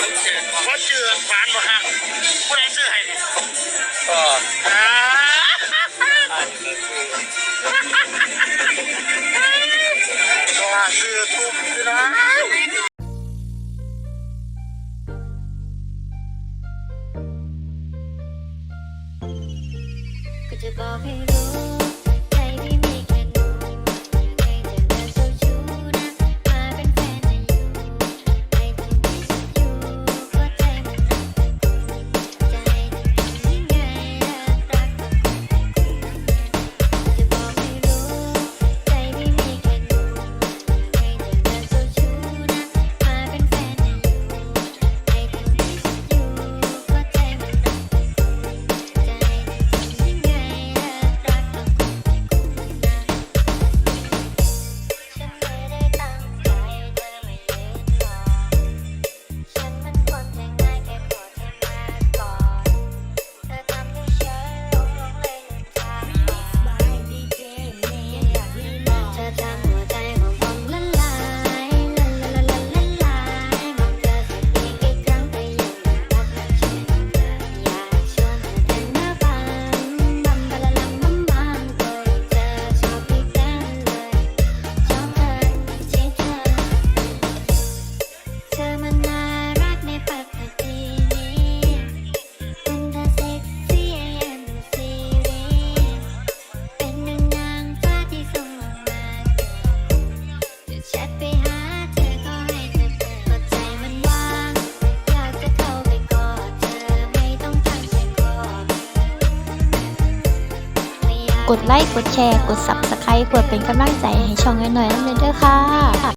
ว่าเจอหวานบ่ฮะผู้ใดซื้อให้เนี่ยก็อ่าว่าซื้อทุ่มคือนะจะบอกให้รู้ กดไลค์ กดแชร์ กด Subscribe กดเป็นกำลังใจให้ช่องน้อยๆน้นเด้อค่ะ